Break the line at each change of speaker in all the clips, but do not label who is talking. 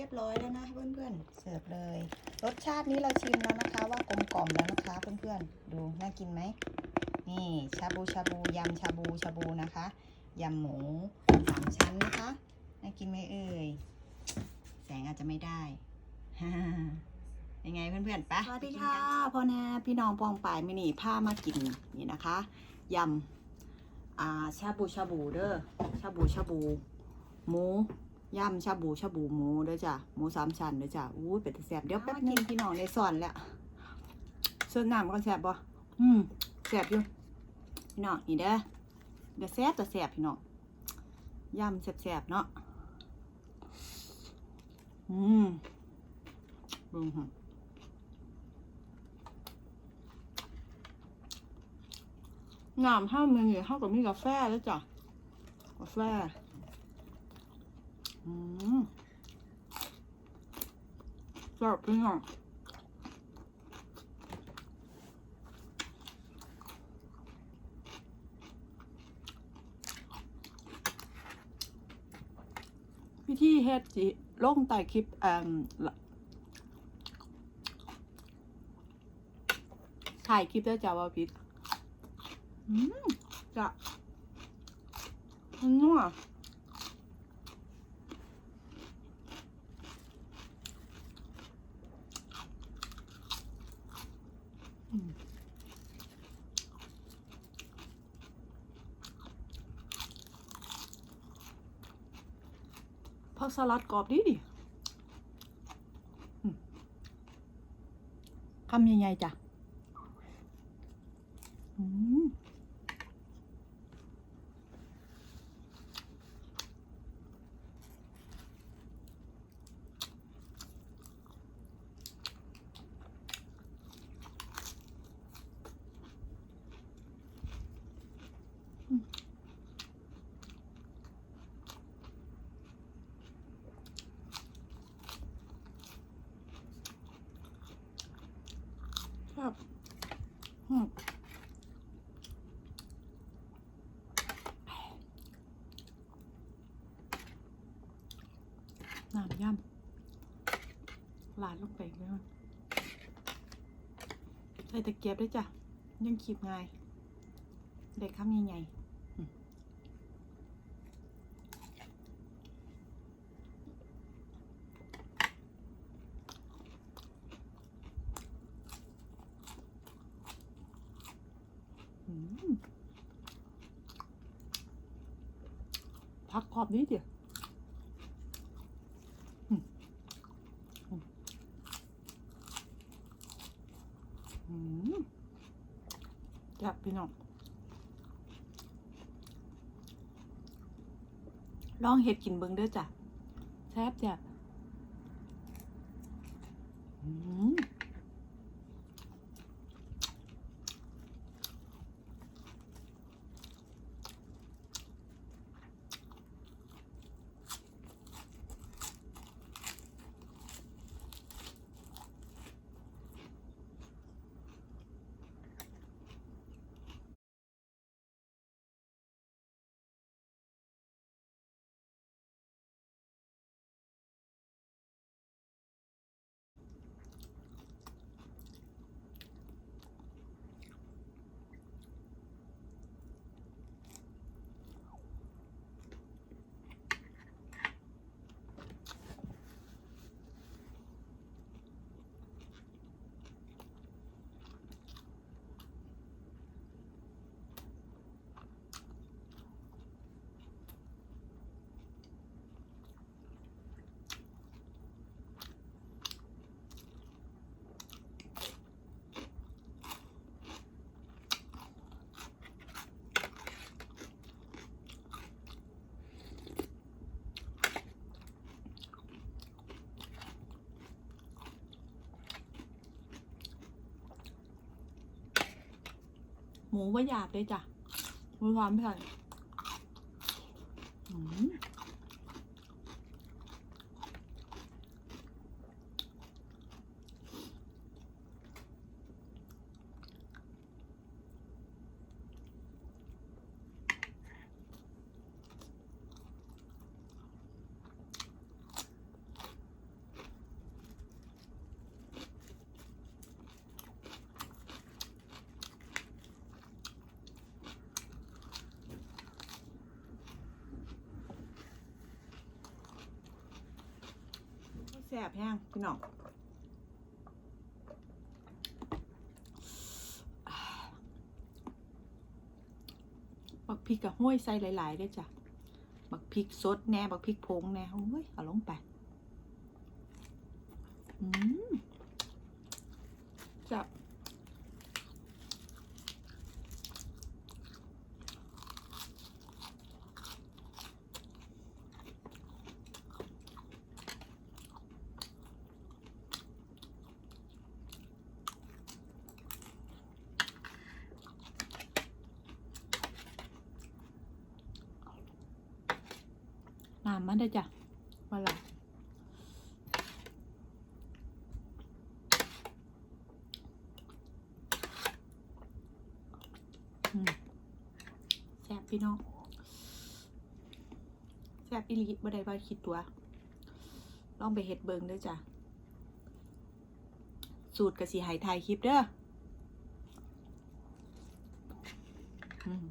รียบร้อยแล้วนะเพื่อนๆ เสิร์ฟเลย รสชาตินี้เราชิมแล้วนะคะ ว่ากลมกล่อมแล้วนะคะเพื่อนๆ ดูน่ากินไหม นี่ชาบูชาบูยำชาบูชาบูนะคะยำหมูสามชั้นนะคะ น่ากินไหมเอ่ย แสงอาจจะไม่ได้ยังไงเพื่อนๆปะสวัสดีค่ะพ่อแน่พี่น้องปองปายมินิผ้ามากินนี่นะคะยำอ่าชาบูชาบูเด้อชาบูชาบูหมู ย่ำชาบูชาบูหมูเด้อจ้ะหมูสามชั้นเด้อจ้ะอู้ยเป็ดแสบเดี๋ยวแป๊บนึงพี่น้องในสอนแล้วเสิร์ฟน้ำก็แสบบ่อืมแสบอยู่พี่น้องนี่เด้อเดี๋ยวแสบแต่แสบพี่น้องย่ำแสบๆเนาะอืมเบึงหะน้ำห้ามือเท่ากับมีกาแฟแล้วจ้ะกาแฟ อืมแซ่บพี่น้องวิธีเฮ็ดสิลงใต้คลิปอ่มละถ่ายคลิปแล้วจะว่าผิดอืมจะนัว ผักสลัดกรอบดีดิคำใหญ่ๆจ้ะอืมครับอืม น้ำย่ำลาดลงไปอีกแล้วใส่ตะเกียบด้วยจ้ะ ยังขีบง่ายเด็กคำใหญ่ๆอืมอืมพักกรอบนี้เดียวอืมอืมอืมจับพี่น้อง ลองเห็ดกินเบิ้งเด้อจ้ะแซ่บจ้ะอืม หมูว่าหยาบเลยจ้ะมีความเผ็ดอืม
แซ่บแห้งพี่น้องบักพริกกับห้วยใส่หลายๆด้วยจ้ะ บักพริกสดแน่บักพริกผงแน่โอ้ยเอาลงไปอืมจับ น้ำมันได้จ้ะมาละแซ่บพี่น้องแซ่บอีหลีบ่ได้ว่าคิดตัว ลองไปเฮ็ดเบิงด้อจ้ะ สูตรกระสิไหไทยคลิปเด้อม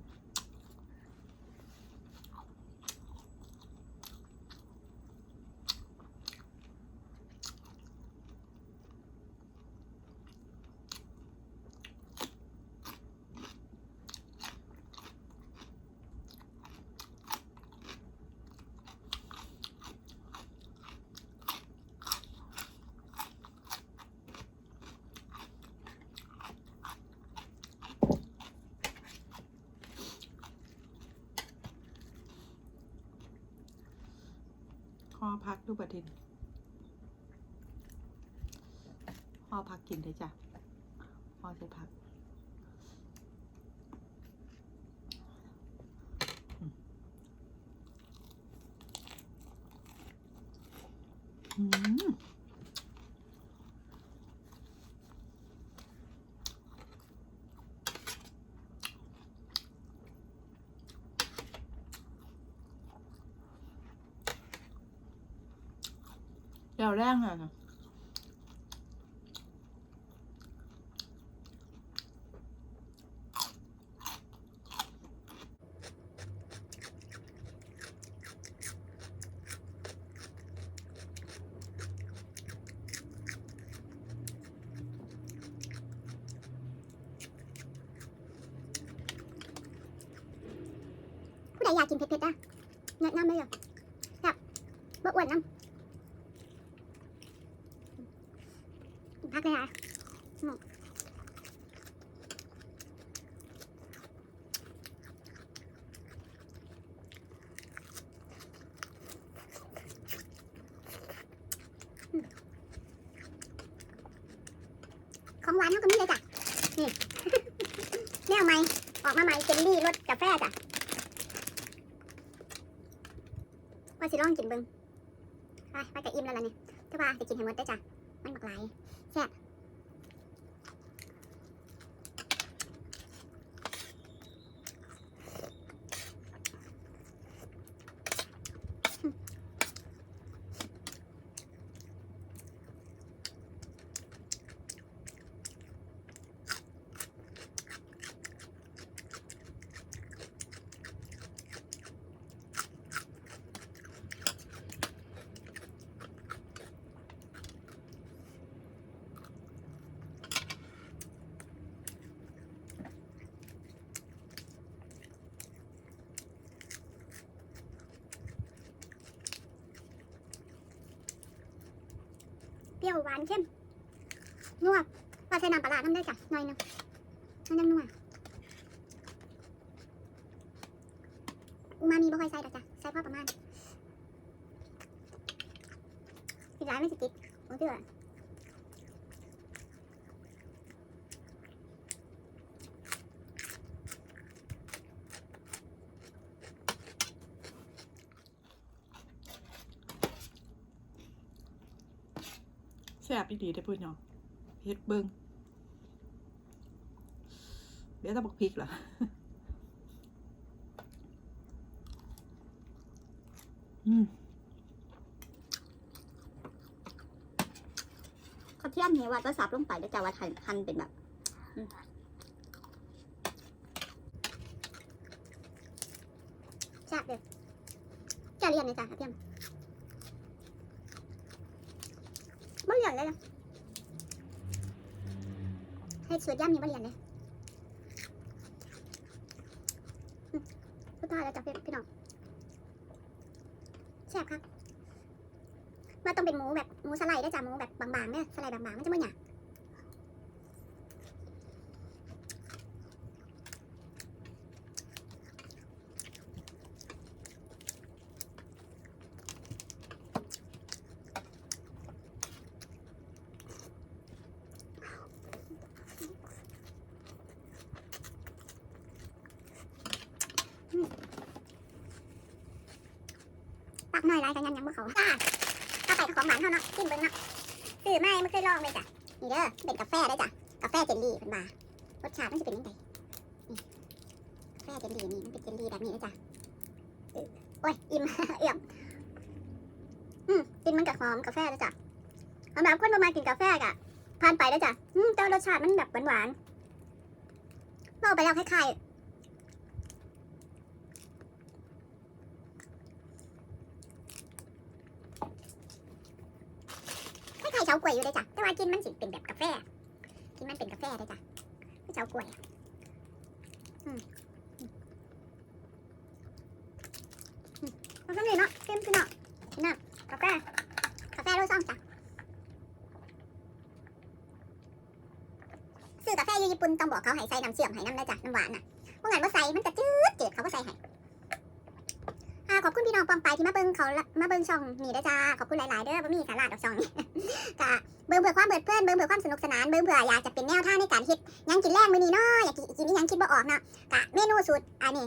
หอ พักดูบัดทินหอพักกินได้จ้ะหอใช้พักอืมอืม เดี๋ยวแรงอะ
ผู้ใดอยากกินเผ็ดๆอะแนะนำเลยเหรอแบบบ่อ้วนน้ำพักเลยอะอืมอืม ของหวานเขาก็มีเลยจ้ะ นี่แนวใหม่ ออกมาใหม่เจลลี่รสกาแฟจ้ะ ว่าสิลองกินเบิ่งไปไปจะอิ่มแล้วล่ะเนี่ยแต่ว่าจะกินให้หมดได้จ้ะ มันบักหลายแซ่บ เปรี้ยวหวานเข้มนัวว่าใส่น้ำปลาร้าน้ำได้จ้ะหน่อยหนึงมันยังนัวอูมามีบ่ค่อยใส่ดอกจ้ะใส่พอประมาณสิร้ายไม่สิติดโอ้เชื่อ
ซ่บอีดีได้พูดเนาะเฮ็ดเบิงเดี๋ยวจะบอกพริกเหรออืม
ข้าเทียมเนี่ยว่าก็สับลงไปแล้วจะว่าหั่นหั่นเป็นแบบแซ่บเลยจะเรียนเลยจ้ะข้าเทียม บ่เหลียนเลยนะให้สุดย่ำนี่บ่เหลียนเลยอืมสุดท้ายแล้วจ้ะพี่พี่น้องแซ่บครับมาต้องเป็นหมูแบบหมูสไลด์ได้จ้ะหมูแบบบางๆเนี่ยสไลด์บางๆมันจะไม่หยาบ ตักหน่อยไรกันยันยังบ่เขาจ้าถ้าไปของหวานเท่าเนาะกินเบิ้งเนาะซื้อไม่ไม่เคยลองเลยจ้ะนี่เด้อเป็นกาแฟได้จ้ะกาแฟเจลลี่เป็นบารสชาติมันจะเป็นยังไงกาแฟเจลลี่นี่มันเป็นเจลลี่แบบนี้นะจ้ะโอ้ยอิ่มเอี่ยมอืมกินมันกับหอมกาแฟนะจ้ะสำหรับคนประมาณกินกาแฟกะผ่านไปได้จ้ะอืมแต่รสชาติมันแบบหวานๆเราไปแล้วคล้ายๆายๆเฉาก๊วยอยู่เลยจ้ะ แต่ว่ากินมันสิเป็นแบบกาแฟ กินมันเป็นกาแฟเลยจ้ะคือเฉาก๊วยอืมอืมอืมเอาทเลยเนาะเต็มพี่เนาะนี่นะกาแฟ กาแฟโรซ่องจ้ะ ซื้อกาแฟอยู่ญี่ปุ่นต้องบอกเขาให้ใส่น้ำเชื่อมให้น้ำนะจ้ะ น้ำหวานน่ะเพรางั้นว่าใส่มันจะจืดจืดเขาก็ใส่ให้ขอบคุณพี่น้องปองไปที่มาเบิ่งเขามาเบิ่งช่องนี่ด้วยจ้าขอบคุณหลาย ๆ เด้อบ่มีสาระดอกช่องนี้ กะเบิ่งเบื่อความเบิดเพลินเบิ่งเบื่อความสนุกสนานเบิ่งเบื่ออยากจะเป็นแนวทางในการคิดยังกินแรงมือนี้เนาะอยากกินนี่ยังคิดบ่ออกเนาะกะเมนูสูตรอันนี้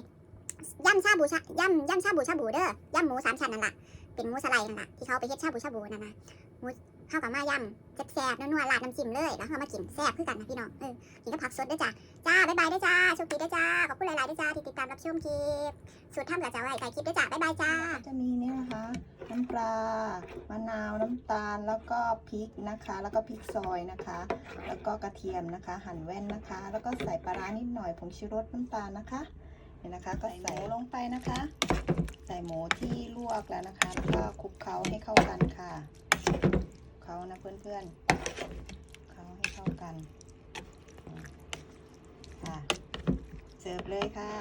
ย่ำชาบูชาย่ำย่ำชาบูชาบูเด้อย่ำหมูสามชั้นนั่นแหละเป็นหมูสไลด์นั่นแหละที่เขาไปเฮ็ดชาบูชาบูนั่นนะหมู ข้ากับมายำแซ่บๆนัวๆราดน้ำจิ้มเลยแล้วเขามากินแซ่บคือกันนะพี่น้องเออกินกับผักสดด้วยจ้าจ้าบ๊ายบายด้วยจ้าโชคดีด้วยจ้าขอบคุณหลายๆด้วยจ้าที่ติดตามรับชมคลิปสูตรทำกับจ้าไว้ใส่คลิปด้วยจ้าบ๊ายบายจ้า
จะมีนี่นะคะน้ำปลามะนาวน้ำตาลแล้วก็พริกนะคะ แล้วก็พริกซอยนะคะ แล้วก็กระเทียมนะคะ หั่นแว่นนะคะ แล้วก็ใส่ปลาร้านิดหน่อยผงชูรสน้ำตาลนะคะเนี่ยนะคะก็ใส่หมูลงไปนะคะ ใส่หมูที่ลวกแล้วนะคะแล้วก็คลุกเคล้าให้เข้ากันค่ะ เขานะเพื่อนๆเคล้าให้เข้ากันค่ะเสิร์ฟเลยค่ะ